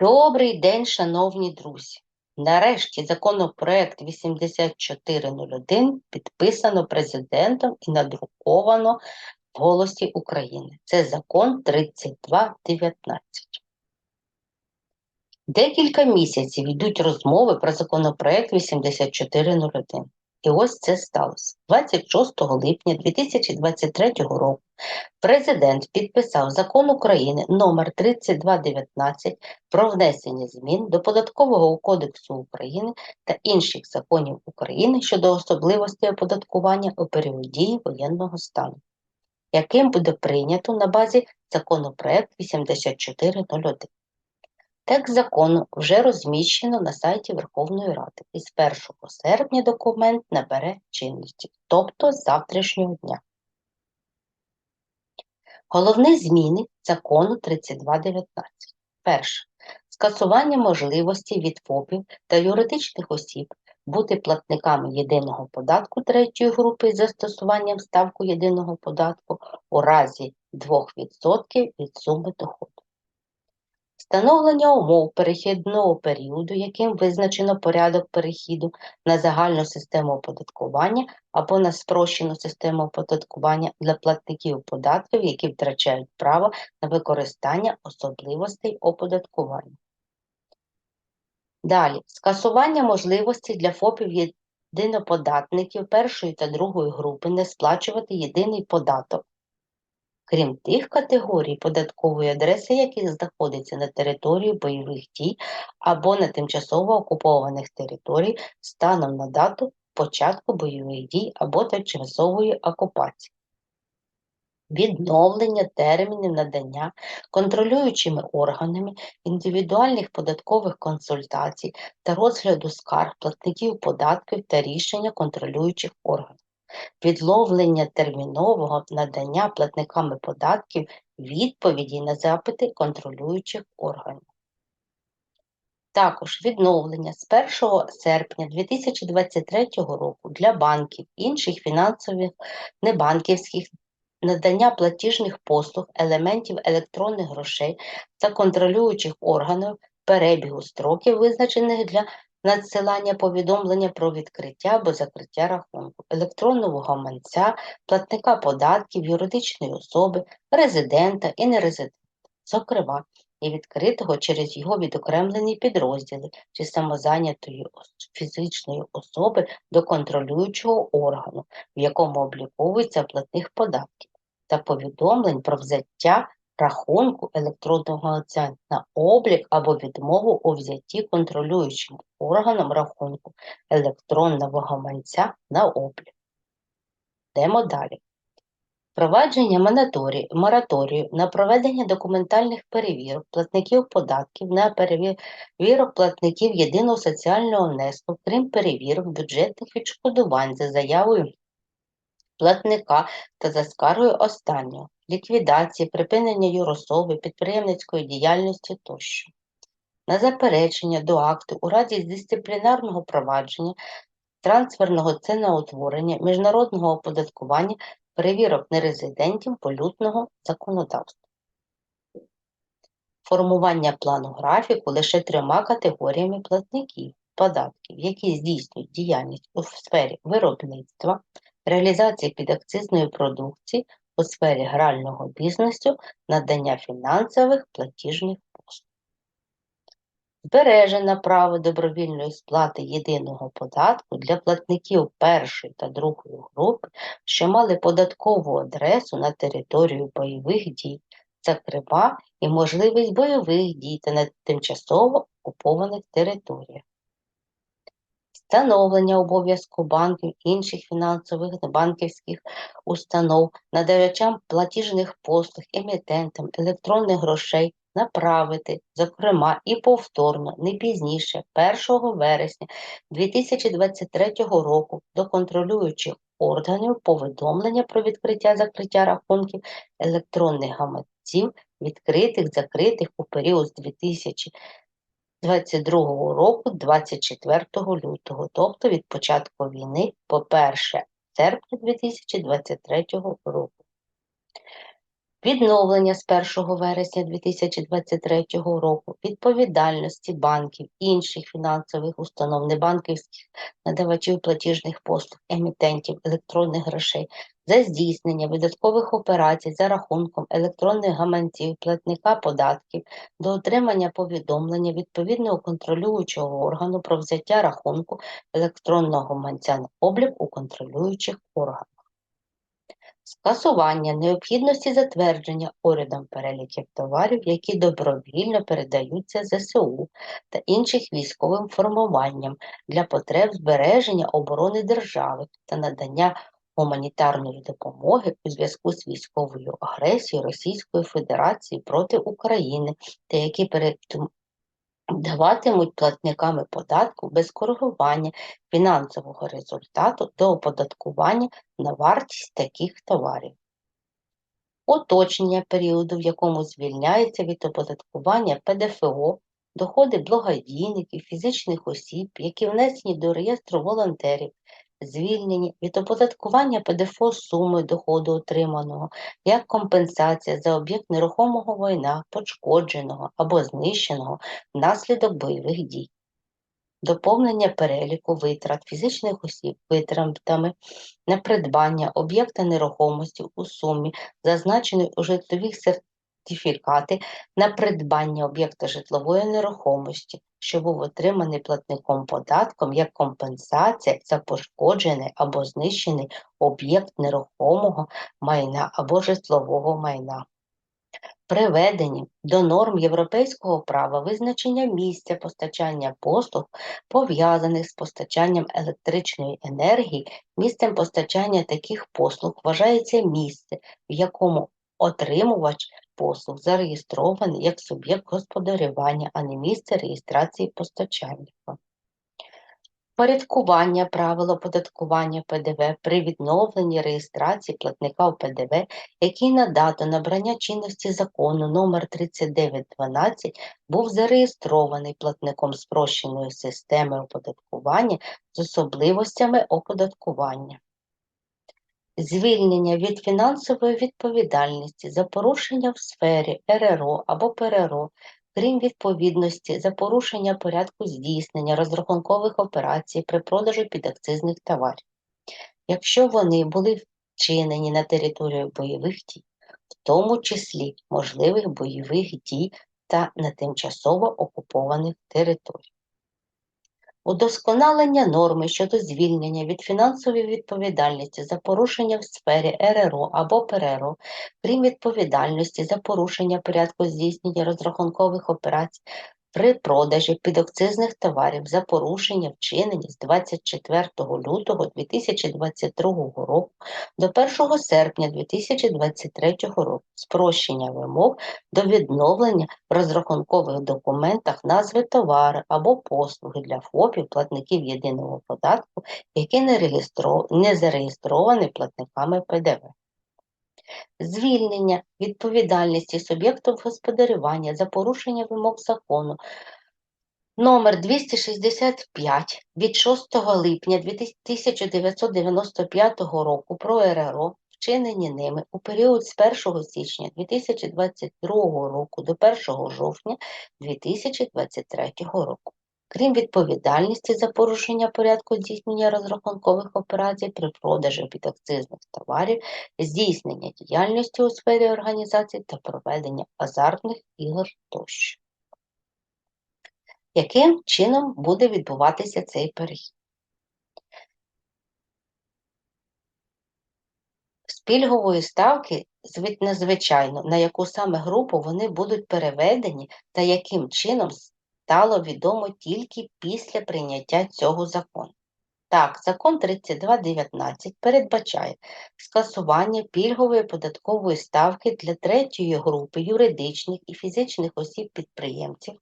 Добрий день, шановні друзі! Нарешті законопроект 8401 підписано президентом і надруковано в Голосі України. Це закон 3219. Декілька місяців йдуть розмови про законопроект 8401. І ось це сталося. 26 липня 2023 року президент підписав закон України номер 3219 про внесення змін до Податкового кодексу України та інших законів України щодо особливостей оподаткування у період дії воєнного стану, яким буде прийнято на базі законопроект 8401. Текст закону вже розміщено на сайті Верховної Ради і з 1 серпня документ набере чинності, тобто з завтрашнього дня. Головні зміни закону 3219. Перше. Скасування можливості від ФОПів та юридичних осіб бути платниками єдиного податку третьої групи з застосуванням ставку єдиного податку у разі 2% від суми доходу. Встановлення умов перехідного періоду, яким визначено порядок перехіду на загальну систему оподаткування або на спрощену систему оподаткування для платників податків, які втрачають право на використання особливостей оподаткування. Далі, скасування можливості для ФОПів єдиноподатників першої та другої групи не сплачувати єдиний податок крім тих категорій податкової адреси, яких знаходяться на території бойових дій або на тимчасово окупованих територій станом на дату початку бойових дій або тимчасової окупації. Відновлення термінів надання контролюючими органами індивідуальних податкових консультацій та розгляду скарг платників податків та рішення контролюючих органів відловлення термінового надання платниками податків відповіді на запити контролюючих органів. Також відновлення з 1 серпня 2023 року для банків, інших фінансових небанківських надання платіжних послуг, елементів електронних грошей та контролюючих органів перебігу строків, визначених для надсилання повідомлення про відкриття або закриття рахунку, електронного гаманця, платника податків, юридичної особи, резидента і нерезидента, зокрема, і відкритого через його відокремлені підрозділи чи самозайнятої фізичної особи до контролюючого органу, в якому обліковується платних податків, та повідомлень про взяття рахунку електронного лиця на облік або відмову у взятті контролюючим органом рахунку електронного гаманця на облік. Йдемо далі. Впровадження мораторію на проведення документальних перевірок платників податків на перевірок платників єдиного соціального внеску, крім перевірок бюджетних відшкодувань за заявою платника та за скаргою останнього, ліквідації, припинення юрособи, підприємницької діяльності тощо. На заперечення до акту у разі дисциплінарного провадження, трансферного ціноутворення, міжнародного оподаткування, перевірок нерезидентів полютного законодавства. Формування плану графіку лише трьома категоріями платників податків, які здійснюють діяльність у сфері виробництва, реалізації підакцизної продукції у сфері грального бізнесу, надання фінансових платіжних послуг. Збережено право добровільної сплати єдиного податку для платників першої та другої групи, що мали податкову адресу на територію бойових дій, зокрема і можливість бойових дій та на тимчасово окупованих територіях встановлення обов'язку банків інших фінансових та банківських установ, надавачам платіжних послуг, емітентам електронних грошей направити, зокрема і повторно, не пізніше 1 вересня 2023 року до контролюючих органів повідомлення про відкриття закриття рахунків електронних гаманців, відкритих, закритих у період з 2000 22 року 24 лютого, тобто від початку війни по 1 серпня 2023 року. відновлення з 1 вересня 2023 року відповідальності банків, інших фінансових установ, небанківських надавачів платіжних послуг, емітентів електронних грошей за здійснення видаткових операцій за рахунком електронних гаманців, платника податків до отримання повідомлення відповідного контролюючого органу про взяття рахунку електронного гаманця на облік у контролюючих органах. Скасування необхідності затвердження урядом переліків товарів, які добровільно передаються ЗСУ та інших військовим формуванням для потреб збереження оборони держави та надання гуманітарної допомоги у зв'язку з військовою агресією Російської Федерації проти України та які даватимуть платниками податку без коригування фінансового результату до оподаткування на вартість таких товарів. Уточнення періоду, в якому звільняється від оподаткування ПДФО, доходи благодійників, фізичних осіб, які внесені до реєстру волонтерів, звільнені від оподаткування ПДФО суми доходу отриманого як компенсація за об'єкт нерухомого майна, пошкодженого або знищеного внаслідок бойових дій. Доповнення переліку витрат фізичних осіб витратами на придбання об'єкта нерухомості у сумі, зазначеної у житлових сертифікати на придбання об'єкта житлової нерухомості, що був отриманий платником податком як компенсація за пошкоджений або знищений об'єкт нерухомого майна або житлового майна. Приведені до норм європейського права визначення місця постачання послуг, пов'язаних з постачанням електричної енергії, місцем постачання таких послуг вважається місце, в якому отримувач послуг зареєстрований як суб'єкт господарювання, а не місце реєстрації постачальника. Порядкування правил оподаткування ПДВ при відновленні реєстрації платника в ПДВ, який на дату набрання чинності закону номер 3912 був зареєстрований платником спрощеної системи оподаткування з особливостями оподаткування звільнення від фінансової відповідальності за порушення в сфері РРО або ПРРО, крім відповідності за порушення порядку здійснення розрахункових операцій при продажу підакцизних товарів, якщо вони були вчинені на території бойових дій, в тому числі можливих бойових дій та на тимчасово окупованих територіях удосконалення норми щодо звільнення від фінансової відповідальності за порушення в сфері РРО або ПРРО, крім відповідальності за порушення порядку здійснення розрахункових операцій при продажі підакцизних товарів за порушення вчинені з 24 лютого 2022 року до 1 серпня 2023 року. Спрощення вимог до відновлення в розрахункових документах назви товари або послуги для ФОПів платників єдиного податку, які не зареєстровані платниками ПДВ звільнення відповідальності суб'єктів господарювання за порушення вимог закону номер 265 від 6 липня 1995 року про РРО, вчинені ними у період з 1 січня 2022 року до 1 жовтня 2023 року крім відповідальності за порушення порядку здійснення розрахункових операцій при продажі підакцизних товарів, здійснення діяльності у сфері організації та проведення азартних ігор тощо. Яким чином буде відбуватися цей перехід? З пільгової ставки надзвичайно, на яку саме групу вони будуть переведені та яким чином стало відомо тільки після прийняття цього закону. Так, закон 3219 передбачає скасування пільгової податкової ставки для третьої групи юридичних і фізичних осіб-підприємців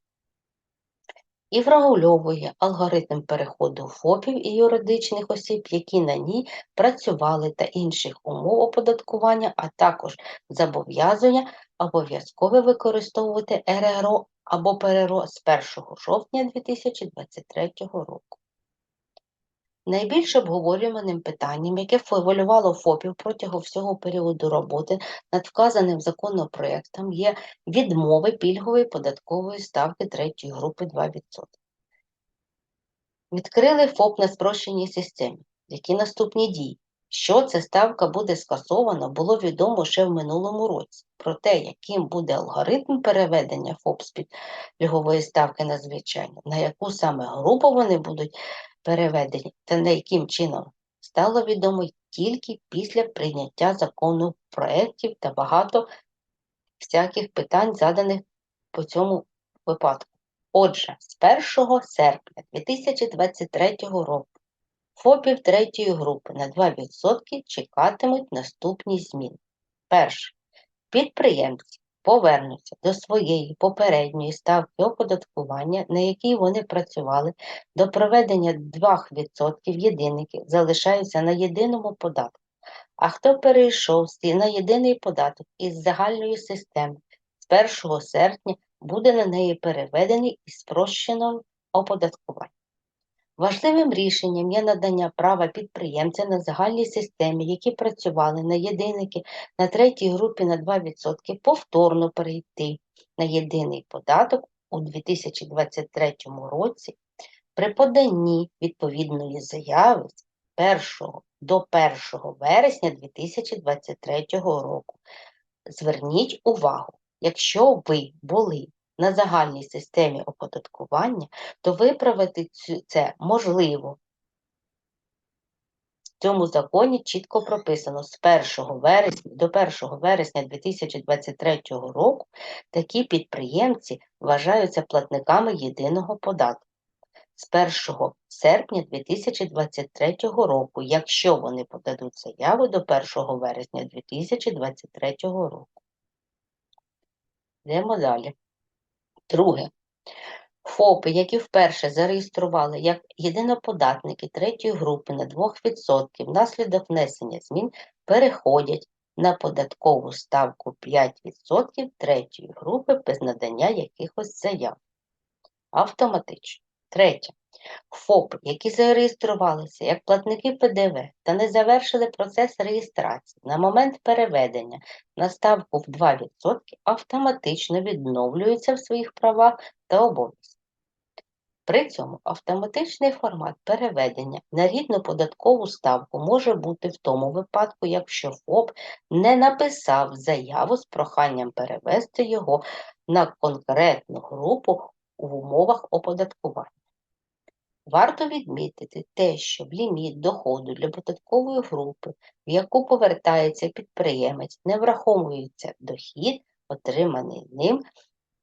і врегульовує алгоритм переходу ФОПів і юридичних осіб, які на ній працювали та інших умов оподаткування, а також зобов'язання обов'язково використовувати РРО або ПРРО з 1 жовтня 2023 року. Найбільш обговорюваним питанням, яке хвилювало ФОПів протягом всього періоду роботи над вказаним законопроектом, є відмови пільгової податкової ставки третьої групи 2%. Відкрили ФОП на спрощеній системі. Які наступні дії? Що ця ставка буде скасована, було відомо ще в минулому році. Про те, яким буде алгоритм переведення ФОП з під пільгової ставки на звичайну, на яку саме групу вони будуть переведені та на яким чином, стало відомо тільки після прийняття закону проєктів та багато всяких питань, заданих по цьому випадку. Отже, з 1 серпня 2023 року ФОПів третьої групи на 2% чекатимуть наступні зміни. Перше. Підприємці повернуться до своєї попередньої ставки оподаткування, на якій вони працювали, до проведення 2% єдинників залишаються на єдиному податку. А хто перейшов на єдиний податок із загальної системи з 1 серпня буде на неї переведений із спрощеного оподаткування. Важливим рішенням є надання права підприємця на загальній системі, які працювали на єдинники на третій групі на 2% повторно перейти на єдиний податок у 2023 році при поданні відповідної заяви з 1 до 1 вересня 2023 року. Зверніть увагу, якщо ви були на загальній системі оподаткування, то виправити це можливо. В цьому законі чітко прописано з 1 вересня до 1 вересня 2023 року такі підприємці вважаються платниками єдиного податку. З 1 серпня 2023 року, якщо вони подадуть заяву до 1 вересня 2023 року. Йдемо далі. Друге. ФОПи, які вперше зареєстрували як єдиноподатники третьої групи на 2% внаслідок внесення змін, переходять на податкову ставку 5% третьої групи без надання якихось заяв. Автоматично. Третє. ФОПи, які зареєструвалися як платники ПДВ та не завершили процес реєстрації на момент переведення на ставку в 2% автоматично відновлюються в своїх правах та обов'язках. При цьому автоматичний формат переведення на рідну податкову ставку може бути в тому випадку, якщо ФОП не написав заяву з проханням перевести його на конкретну групу в умовах оподаткування. Варто відмітити те, що в ліміт доходу для податкової групи, в яку повертається підприємець, не враховується дохід, отриманий ним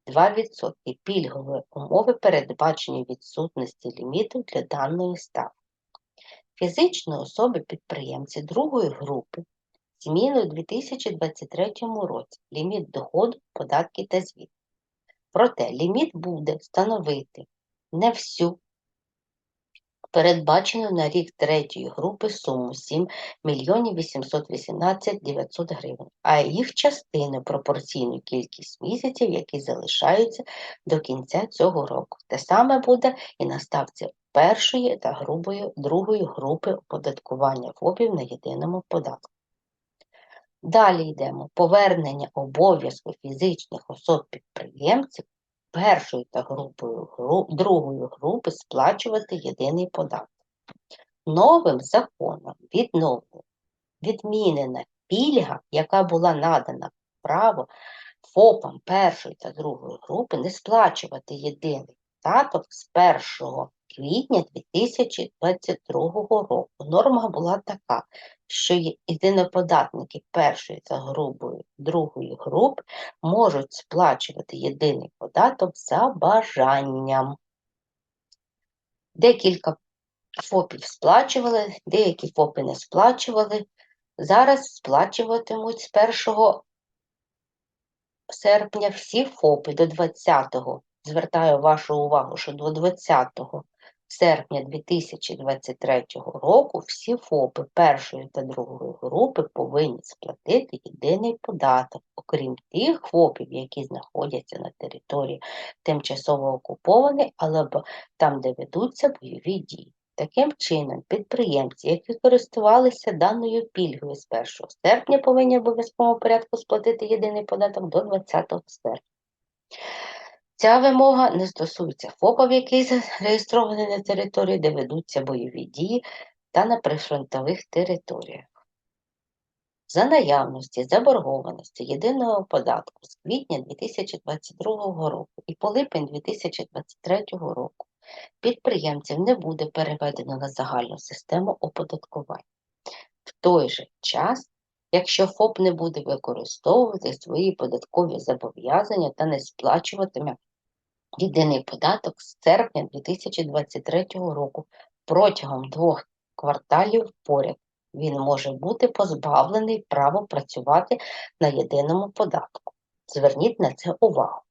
2% пільгової умови передбачені відсутності ліміту для даної ставки. Фізичної особи підприємці другої групи зміни у 2023 році ліміт доходу, податки та звіт. Проте ліміт буде становити не всю передбачену на рік третьої групи суму 7 мільйонів 818 900 гривень, а їх частини пропорційну кількість місяців, які залишаються до кінця цього року. Те саме буде і на ставці першої та грубої другої групи оподаткування ФОПів на єдиному податку. Далі йдемо повернення обов'язку фізичних особ підприємців першою та групою другої групи сплачувати єдиний податок. Новим законом відновлено відмінена пільга, яка була надана право ФОПам першої та другої групи не сплачувати єдиний податок з 1 квітня 2022 року. Норма була така, що єдиноподатники першої та групою другої групи можуть сплачувати єдиний податок за бажанням. Декілька ФОПів сплачували, деякі ФОПи не сплачували. Зараз сплачуватимуть з 1 серпня всі ФОПи до 20-го. Звертаю вашу увагу, що до 20 серпня 2023 року всі ФОПи першої та другої групи повинні сплатити єдиний податок, окрім тих ФОПів, які знаходяться на території тимчасово окупованої, але там, де ведуться бойові дії. Таким чином, підприємці, які користувалися даною пільгою з 1 серпня, повинні в обов'язковому порядку сплатити єдиний податок до 20 серпня. Ця вимога не стосується ФОПів, який зареєстрований на території, де ведуться бойові дії та на прифронтових територіях. За наявності заборгованості єдиного податку з квітня 2022 року і по липень 2023 року підприємців не буде переведено на загальну систему оподаткування. В той же час, якщо ФОП не буде використовувати свої податкові зобов'язання та не сплачуватиме єдиний податок з серпня 2023 року протягом двох кварталів поряд, він може бути позбавлений права працювати на єдиному податку. Зверніть на це увагу.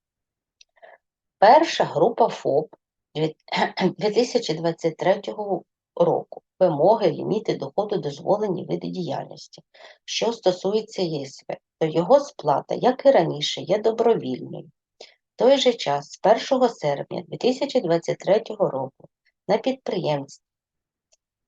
Перша група ФОП 2023 року. Вимоги, ліміти доходу, дозволені види діяльності. Що стосується ЄСВ, то його сплата, як і раніше, є добровільною. Той же час, з 1 серпня 2023 року, на підприємство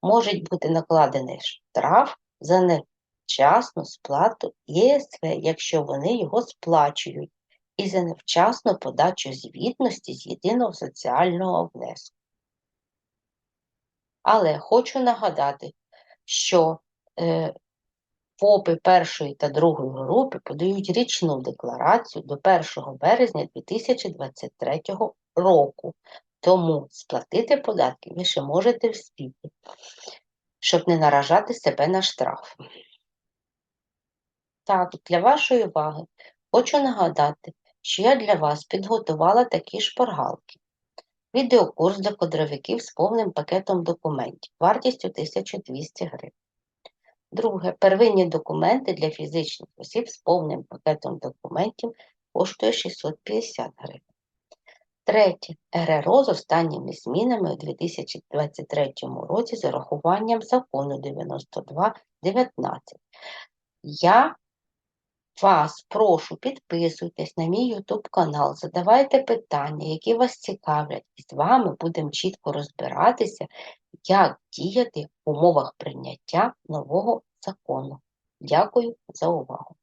може бути накладений штраф за невчасну сплату ЄСВ, якщо вони його сплачують, і за невчасну подачу звітності з єдиного соціального внеску. Але хочу нагадати, що е, ФОПи першої та другої групи подають річну декларацію до 1 березня 2023 року. Тому сплатити податки ви ще можете вспіти, щоб не наражати себе на штраф. Так, для вашої уваги хочу нагадати, що я для вас підготувала такі шпаргалки. Відеокурс для кадровиків з повним пакетом документів вартістю 1200 гривень. Друге, первинні документи для фізичних осіб з повним пакетом документів коштує 650 гривень. Третє. РРО з останніми змінами у 2023 році з урахуванням закону 92.19. Я вас прошу, підписуйтесь на мій YouTube канал, задавайте питання, які вас цікавлять, і з вами будемо чітко розбиратися, як діяти в умовах прийняття нового закону. Дякую за увагу!